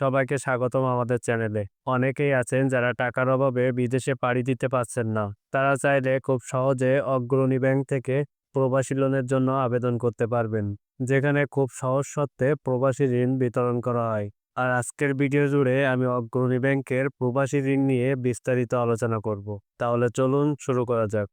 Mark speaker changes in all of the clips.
Speaker 1: সবাইকে স্বাগতম আমাদের চ্যানেলে। অনেকেই আছেন যারা টাকার অভাবে বিদেশে পাড়ি দিতে পারছেন না। তারা চাইলে খুব সহজে অগ্রণী ব্যাংক থেকে প্রবাসী লোনের জন্য আবেদন করতে পারবেন, যেখানে খুব সহজ শর্তে প্রবাসী ঋণ বিতরণ করা হয়। আর আজকের ভিডিও জুড়ে আমি অগ্রণী ব্যাংকের প্রবাসী ঋণ নিয়ে বিস্তারিত আলোচনা করব। তাহলে চলুন শুরু করা যাক।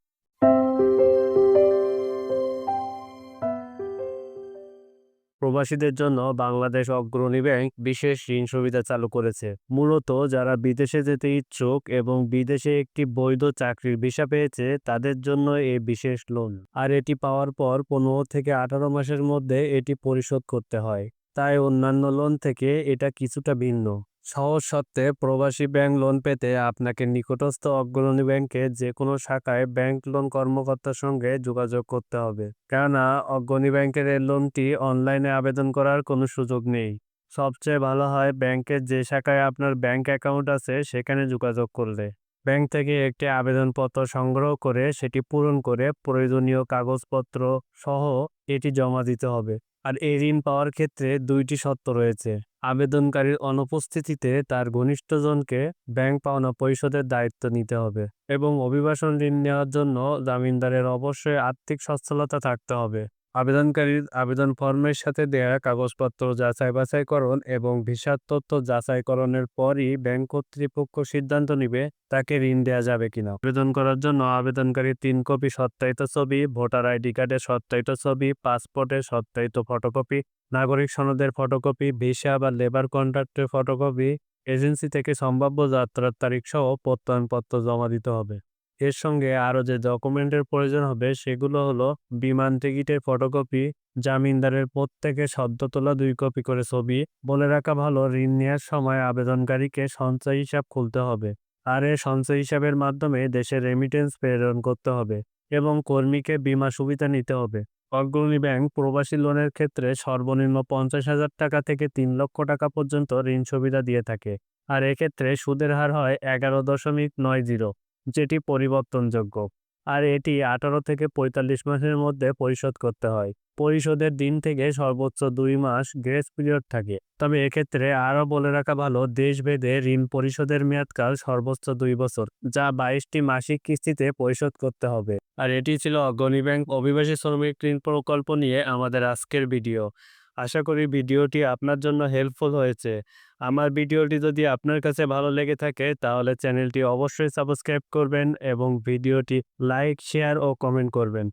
Speaker 1: প্রবাসীদের জন্য বাংলাদেশ অগ্রণী ব্যাংক বিশেষ ঋণ সুবিধা চালু করেছে। মূলত যারা বিদেশে যেতে ইচ্ছুক এবং বিদেশে একটি বৈধ চাকরির ভিসা পেয়েছে, তাদের জন্য এই বিশেষ লোন। আর এটি পাওয়ার পর পনেরো থেকে আঠারো মাসের মধ্যে এটি পরিশোধ করতে হয়। তাই অন্যান্য লোন থেকে এটা কিছুটা ভিন্ন। সহজ শর্তে প্রবাসী ব্যাংক লোন পেতে আপনাকে নিকটস্থ অগ্রণী ব্যাংকে যে কোনো শাখায় ব্যাংক লোন কর্মকর্তার সঙ্গে যোগাযোগ করতে হবে। কেননা, অগ্রণী ব্যাংকের এই লোনটি অনলাইনে আবেদন করার কোনো সুযোগ নেই। সবচেয়ে ভালো হয় ব্যাংকের যে শাখায় আপনার ব্যাংক অ্যাকাউন্ট আছে, সেখানে যোগাযোগ করলে। ব্যাংক থেকে একটি আবেদনপত্র সংগ্রহ করে সেটি পূরণ করে প্রয়োজনীয় কাগজপত্র সহ এটি জমা দিতে হবে। আর এই ঋণ পাওয়ার ক্ষেত্রে দুইটি শর্ত রয়েছে। আবেদনকারীর অনুপস্থিতিতে তার ঘনিষ্ঠজনকে ব্যাংক পাওনা পরিশোধের দায়িত্ব নিতে হবে এবং অভিবাসন ঋণ নেওয়ার জন্য জামিনদারের অবশ্যই আর্থিক সচ্ছলতা থাকতে হবে। আবেদনকারীর আবেদন ফর্মের সাথে দেয়া কাগজপত্র যাচাই বাছাইকরণ এবং ভিসার তথ্য যাচাইকরণের পরই ব্যাংক কর্তৃপক্ষ সিদ্ধান্ত নিবে তাকে ঋণ দেওয়া যাবে কিনা। আবেদন করার জন্য আবেদনকারী তিন কপি সত্যায়িত ছবি, ভোটার আইডি কার্ডের সত্যায়িত ছবি, পাসপোর্টের সত্যায়িত ফটোকপি, নাগরিক সনদের ফটোকপি, ভিসা বা লেবার কন্ট্রাক্টের ফটোকপি, এজেন্সি থেকে সম্ভাব্য যাত্রার তারিখ সহ প্রত্যয়নপত্র জমা দিতে হবে। এর সঙ্গে আরও যে ডকুমেন্টের প্রয়োজন হবে, সেগুলো হলো বিমান টিকিটের ফটোকপি জামিনদারের প্রত্যেকে সদ্য তোলা দুই কপি করে ছবি, বলে রাখা ভালো, ঋণ নেওয়ার সময় আবেদনকারীকে সঞ্চয় হিসাব খুলতে হবে। আর এই সঞ্চয় হিসাবের মাধ্যমে দেশে রেমিটেন্স প্রেরণ করতে হবে এবং কর্মীকে বিমা সুবিধা নিতে হবে। অগ্রণী ব্যাংক প্রবাসী লোনের ক্ষেত্রে সর্বনিম্ন পঞ্চাশ হাজার টাকা থেকে তিন লক্ষ টাকা পর্যন্ত ঋণ সুবিধা দিয়ে থাকে। আর এক্ষেত্রে সুদের হার হয় এগারো দশমিক নয় জিরো। যেটি পরিবর্তনযোগ্য। আর এটি আঠারো থেকে পঁয়তাল্লিশ মাসের মধ্যে পরিশোধ করতে হয়। পরিশোধের দিন থেকে সর্বোচ্চ দুই মাস গ্রেস পিরিয়ড থাকে। তবে এক্ষেত্রে আরও বলে রাখা ভালো, দেশভেদে ঋণ পরিশোধের মেয়াদকাল সর্বোচ্চ দুই বছর, যা বাইশটি মাসিক কিস্তিতে পরিশোধ করতে হবে। আর এটি ছিল অগ্রণী ব্যাংক অভিবাসী শ্রমিক ঋণ প্রকল্প নিয়ে আমাদের আজকের ভিডিও। আশা করি ভিডিওটি আপনার জন্য হেল্পফুল হয়েছে। আমার ভিডিওটি যদি আপনার কাছে ভালো লেগে থাকে, তাহলে চ্যানেলটি অবশ্যই সাবস্ক্রাইব করবেন এবং ভিডিওটি লাইক শেয়ার ও কমেন্ট করবেন।